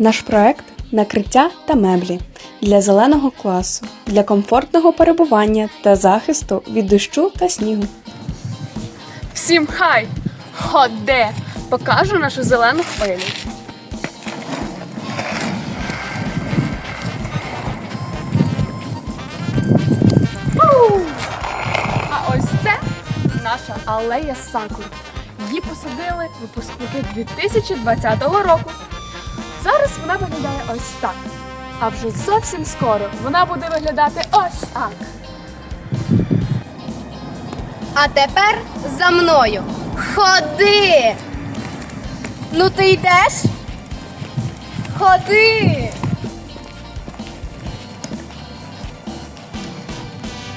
Наш проект накриття та меблі для зеленого класу, для комфортного перебування та захисту від дощу та снігу. Всім хай! Ходе! Покажу нашу зелену хвилю. А ось це наша алея сакур. Її посадили випускники 2020 року. Зараз вона виглядає ось так. А вже зовсім скоро вона буде виглядати ось так. А тепер за мною. Ходи. Ну ти йдеш? Ходи.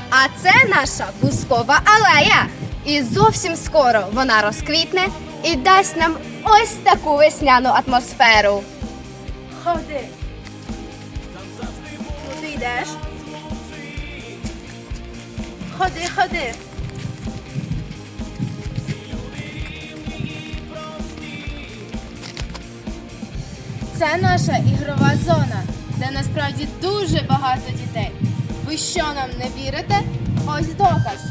А це наша бускова алея. І зовсім скоро вона розквітне і дасть нам ось таку весняну атмосферу. Ходи. Ну ти йдеш? Ходи, ходи. Це наша ігрова зона, де насправді дуже багато дітей. Ви що нам не вірите? Ось доказ.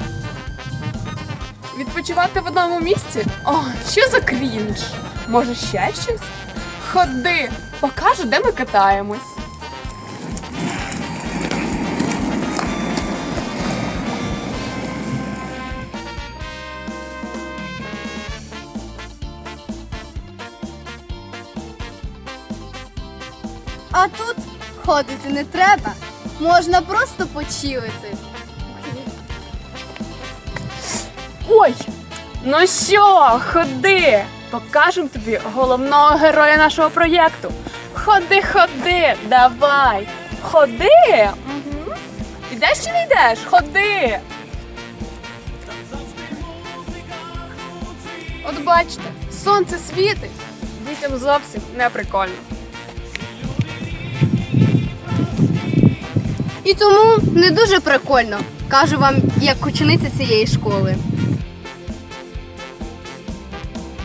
Відпочивати в одному місці? О, що за крінж? Може ще щось? Ходи, покажу, де ми катаємось. А тут ходити не треба. Можна просто почилити. Ой! Ну що, ходи! Покажемо тобі головного героя нашого проєкту. Ходи, ходи, давай! Ходи! Угу. Ідеш чи не йдеш? Ходи! От бачите, сонце світить, дітям зовсім не прикольно. І тому не дуже прикольно. Кажу вам, як учениця цієї школи.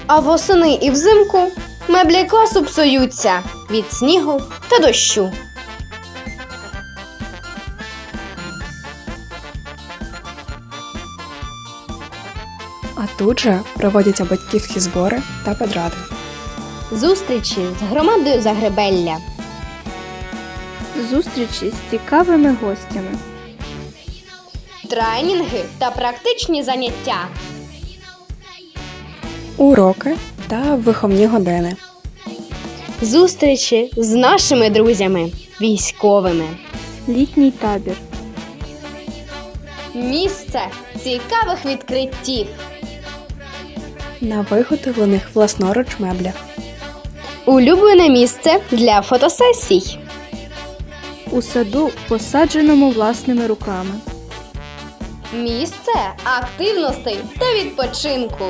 А восени і взимку меблі класу псуються від снігу та дощу. А тут же проводяться батьківські збори та подради. Зустрічі з громадою Загребелля. Зустрічі з цікавими гостями. Тренінги та практичні заняття. Уроки та виховні години. Зустрічі з нашими друзями, військовими. Літній табір. Місце цікавих відкриттів. На виготовлених власноруч меблях. Улюблене місце для фотосесій. У саду, посадженому власними руками. Місце активностей та відпочинку.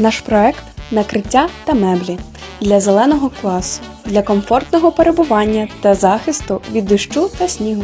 Наш проект накриття та меблі для зеленого класу, для комфортного перебування та захисту від дощу та снігу.